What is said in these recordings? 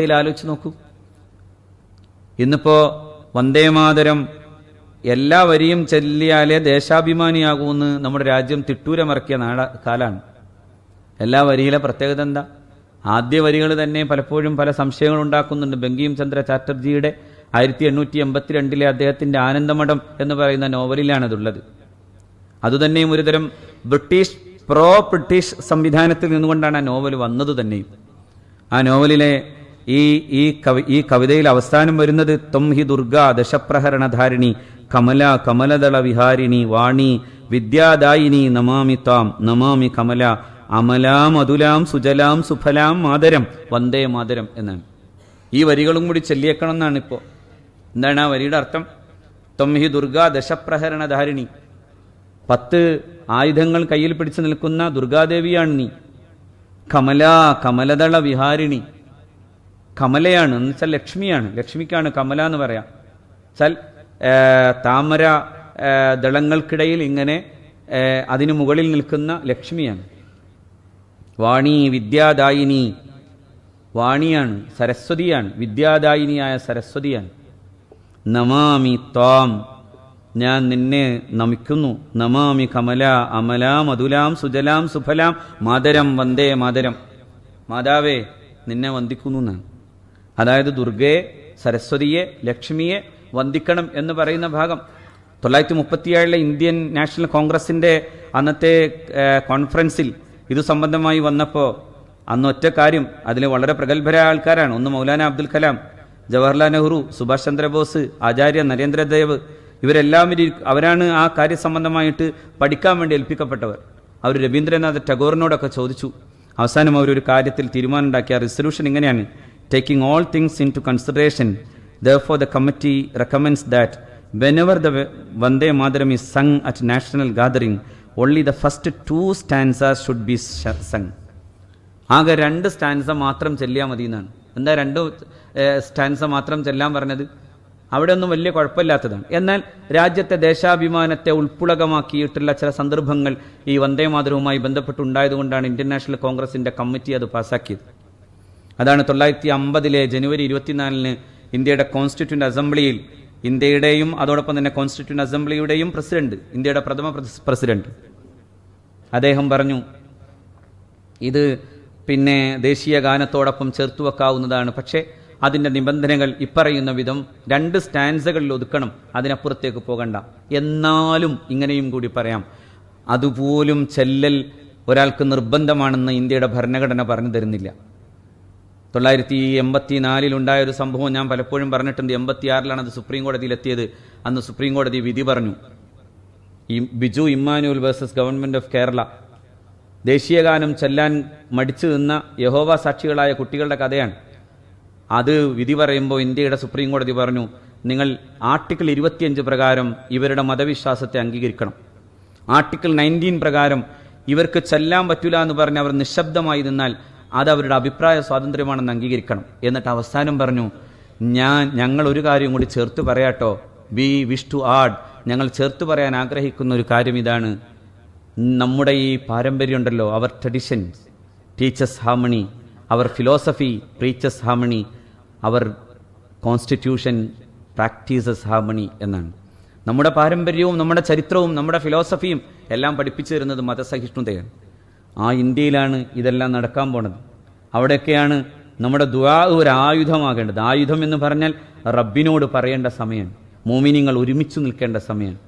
ആലോചിച്ച് നോക്കൂ. ഇന്നിപ്പോ വന്ദേമാതരം എല്ലാ വരിയും ചെല്ലിയാലേ ദേശാഭിമാനിയാകുമെന്ന് നമ്മുടെ രാജ്യം തിട്ടൂരമറക്കിയ നാട കാലാണ്. എല്ലാ വരിയിലെ പ്രത്യേകത എന്താ? ആദ്യ വരികൾ തന്നെ പലപ്പോഴും പല സംശയങ്ങൾ ഉണ്ടാക്കുന്നുണ്ട്. ബംഗീം ചന്ദ്ര ചാറ്റർജിയുടെ ആയിരത്തി എണ്ണൂറ്റി എൺപത്തിരണ്ടിലെ അദ്ദേഹത്തിന്റെ ആനന്ദമഠം എന്ന് പറയുന്ന നോവലിലാണതുള്ളത്. അതുതന്നെയും ഒരുതരം ബ്രിട്ടീഷ് പ്രോ ബ്രിട്ടീഷ് സംവിധാനത്തിൽ നിന്നുകൊണ്ടാണ് ആ നോവൽ വന്നത് തന്നെയും. ആ നോവലിലെ ഈ ഈ കവി ഈ കവിതയിൽ അവസാനം വരുന്നത് ത്വം ഹി ദുർഗ ദശപ്രഹരണധാരിണി കമല കമലദള വിഹാരിണി വാണി വിദ്യാദായിനി നമാമി താം നമാമി കമല അമലാം അതുലാം സുജലാം സുഫലാം മാതരം വന്ദേ മാതരം എന്നാണ്. ഈ വരികളും കൂടി ചൊല്ലിയേക്കണം എന്നാണ് ഇപ്പോൾ എന്താണ് ആ വരിയുടെ അർത്ഥം? ത്വം ഹി ദുർഗ ദശപ്രഹരണധാരിണി. പത്ത് ആയുധങ്ങൾ കയ്യിൽ പിടിച്ചു നിൽക്കുന്ന ദുർഗാദേവിയാണ് നീ. കമല കമലദള വിഹാരിണി. കമലയാണ്. എന്ന് വെച്ചാൽ ലക്ഷ്മിയാണ്. ലക്ഷ്മിക്കാണ് കമല എന്ന് പറയാം. വെച്ചാൽ താമര ദളങ്ങൾക്കിടയിൽ ഇങ്ങനെ അതിനു മുകളിൽ നിൽക്കുന്ന ലക്ഷ്മിയാണ്. വാണി വിദ്യാദായിനി വാണിയാണ്. സരസ്വതിയാണ്. വിദ്യാദായിനിയായ സരസ്വതിയാണ്. നമാമി ത്വാം. ഞാൻ നിന്നെ നമിക്കുന്നു. നമാമി കമല അമലാം മധുലാം സുജലാം സുഫലാം മാതരം വന്ദേ മാതരം. മാതാവേ നിന്നെ വന്ദിക്കുന്നു എന്നാണ്. അതായത് ദുർഗയെ സരസ്വതിയെ ലക്ഷ്മിയെ വന്ദിക്കണം എന്ന് പറയുന്ന ഭാഗം. തൊള്ളായിരത്തി മുപ്പത്തിയേഴിലെ ഇന്ത്യൻ നാഷണൽ കോൺഗ്രസിന്റെ അന്നത്തെ കോൺഫറൻസിൽ ഇത് സംബന്ധമായി വന്നപ്പോൾ അന്ന് ഒറ്റ കാര്യം അതിൽ വളരെ പ്രഗത്ഭരായ ആൾക്കാരാണ്. ഒന്ന് മൗലാന അബ്ദുൽ കലാം ജവഹർലാൽ നെഹ്റു സുഭാഷ് ചന്ദ്രബോസ് ആചാര്യ നരേന്ദ്രദേവ് ഇവരെല്ലാം ഇരി- അവരാണ് ആ കാര്യ സംബന്ധമായിട്ട് പഠിക്കാൻ വേണ്ടി ഏൽപ്പിക്കപ്പെട്ടവർ. അവർ രവീന്ദ്രനാഥ് ടാഗോറിനോടൊക്കെ ചോദിച്ചു. അവസാനം അവരൊരു കാര്യത്തിൽ തീരുമാനമുണ്ടാക്കിയ റിസൊല്യൂഷൻ ഇങ്ങനെയാണ്. Taking all things into consideration. Therefore, the committee recommends that whenever the Vande Vande is sung at national gathering only the first two stanzas should be sung. ആകെ രണ്ട് സ്റ്റാൻസ മാത്രം ചെല്ലിയാൽ മതി എന്നാണ് എന്താ രണ്ട് സ്റ്റാൻസ മാത്രം ചെല്ലാൻ പറഞ്ഞത്? അവിടെ ഒന്നും വലിയ കുഴപ്പമില്ലാത്തതാണ്. എന്നാൽ രാജ്യത്തെ ദേശാഭിമാനത്തെ ഉൾപ്പുളകമാക്കിയിട്ടുള്ള ചില സന്ദർഭങ്ങൾ ഈ വന്ദേമാതരവുമായി ബന്ധപ്പെട്ടുണ്ടായതുകൊണ്ടാണ് ഇന്ത്യൻ നാഷണൽ കോൺഗ്രസിന്റെ കമ്മിറ്റി അത് പാസാക്കിയത്. അതാണ് തൊള്ളായിരത്തി അമ്പതിലെ ജനുവരി ഇരുപത്തിനാലിന് ഇന്ത്യയുടെ കോൺസ്റ്റിറ്റ്യൂന്റ് അസംബ്ലിയിൽ ഇന്ത്യയുടെയും അതോടൊപ്പം തന്നെ കോൺസ്റ്റിറ്റ്യൂന്റ് അസംബ്ലിയുടെയും പ്രസിഡന്റ് ഇന്ത്യയുടെ പ്രഥമ പ്രസിഡന്റ് അദ്ദേഹം പറഞ്ഞു ഇത് പിന്നെ ദേശീയ ഗാനത്തോടൊപ്പം ചേർത്തു വെക്കാവുന്നതാണ്. പക്ഷേ അതിന്റെ നിബന്ധനകൾ ഇപ്പറയുന്ന വിധം രണ്ട് സ്റ്റാൻസുകളിൽ ഒതുക്കണം അതിനപ്പുറത്തേക്ക് പോകണ്ട. എന്നാലും ഇങ്ങനെയും കൂടി പറയാം. അതുപോലും ചെല്ലൽ ഒരാൾക്ക് നിർബന്ധമാണെന്ന് ഇന്ത്യയുടെ ഭരണഘടന പറഞ്ഞു തരുന്നില്ല. തൊള്ളായിരത്തി എൺപത്തി നാലിലുണ്ടായ ഒരു സംഭവം ഞാൻ പലപ്പോഴും പറഞ്ഞിട്ടുണ്ട്. എൺപത്തിയാറിലാണ് അത് സുപ്രീം കോടതിയിൽ എത്തിയത് അന്ന് സുപ്രീം കോടതി വിധി പറഞ്ഞു. ഈ Biju Emmanuel versus government of Kerala ദേശീയഗാനം ചെല്ലാൻ മടിച്ചു നിന്ന യഹോവ സാക്ഷികളായ കുട്ടികളുടെ കഥയാണ്. അത് വിധി പറയുമ്പോൾ ഇന്ത്യയുടെ സുപ്രീം കോടതി പറഞ്ഞു നിങ്ങൾ ആർട്ടിക്കിൾ ഇരുപത്തിയഞ്ച് പ്രകാരം ഇവരുടെ മതവിശ്വാസത്തെ അംഗീകരിക്കണം. ആർട്ടിക്കിൾ നയന്റീൻ പ്രകാരം ഇവർക്ക് ചെല്ലാൻ പറ്റില്ല എന്ന് പറഞ്ഞ് അവർ നിശബ്ദമായി നിന്നാൽ അത് അവരുടെ അഭിപ്രായ സ്വാതന്ത്ര്യമാണെന്ന് അംഗീകരിക്കണം. എന്നിട്ട് അവസാനം പറഞ്ഞു ഞാൻ ഞങ്ങൾ ഒരു കാര്യം കൂടി ചേർത്ത് പറയാട്ടോ. വി വിഷ് ടു ആഡ് ഞങ്ങൾ ചേർത്ത് പറയാൻ ആഗ്രഹിക്കുന്ന ഒരു കാര്യം ഇതാണ്. നമ്മുടെ ഈ പാരമ്പര്യം ഉണ്ടല്ലോ അവർ ട്രഡിഷൻസ് ടീച്ചേഴ്സ് ഹാമണി അവർ ഫിലോസഫി പ്രീച്ചേഴ്സ് ഹാമണി അവർ കോൺസ്റ്റിറ്റ്യൂഷൻ പ്രാക്ടീസസ് ഹാമണി എന്നാണ്. നമ്മുടെ പാരമ്പര്യവും നമ്മുടെ ചരിത്രവും നമ്മുടെ ഫിലോസഫിയും എല്ലാം പഠിപ്പിച്ചു തരുന്നത് മതസഹിഷ്ണുതയാണ്. ആ ഇന്ത്യയിലാണ് ഇതെല്ലാം നടക്കാൻ പോണത്. അവിടെയൊക്കെയാണ് നമ്മുടെ ദുആ ഒരു ആയുധമാകേണ്ടത്. ആയുധം എന്ന് പറഞ്ഞാൽ റബ്ബിനോട് പറയേണ്ട സമയം മോമിനിങ്ങൾ ഒരുമിച്ച് നിൽക്കേണ്ട സമയമാണ്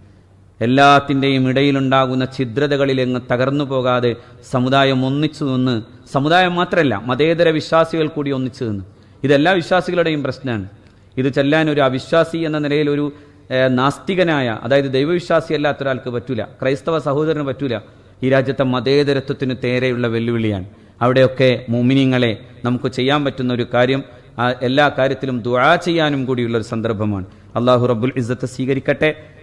എല്ലാത്തിന്റെയും ഇടയിലുണ്ടാകുന്ന ഛിദ്രതകളിൽ എങ്ങ് തകർന്നു പോകാതെ സമുദായം ഒന്നിച്ചു നിന്ന് സമുദായം മാത്രമല്ല മതേതര വിശ്വാസികൾ കൂടി ഒന്നിച്ചു നിന്ന്. ഇതെല്ലാ വിശ്വാസികളുടെയും പ്രശ്നമാണ്. ഇത് ചെല്ലാൻ ഒരു അവിശ്വാസി എന്ന നിലയിൽ ഒരു നാസ്തികനായ അതായത് ദൈവവിശ്വാസി അല്ലാത്ത ഒരാൾക്ക് പറ്റൂല. ക്രൈസ്തവ സഹോദരന് പറ്റൂല. ഈ രാജ്യത്തെ മതേതരത്വത്തിന് തേരെയുള്ള വെല്ലുവിളിയാണ്. അവിടെയൊക്കെ മോമിനിങ്ങളെ നമുക്ക് ചെയ്യാൻ പറ്റുന്ന ഒരു കാര്യം എല്ലാ കാര്യത്തിലും ദുആ ചെയ്യാനും കൂടിയുള്ള ഒരു സന്ദർഭമാണ്. അള്ളാഹു റബ്ബുൽ ഇസ്സത്ത് സ്വീകരിക്കട്ടെ.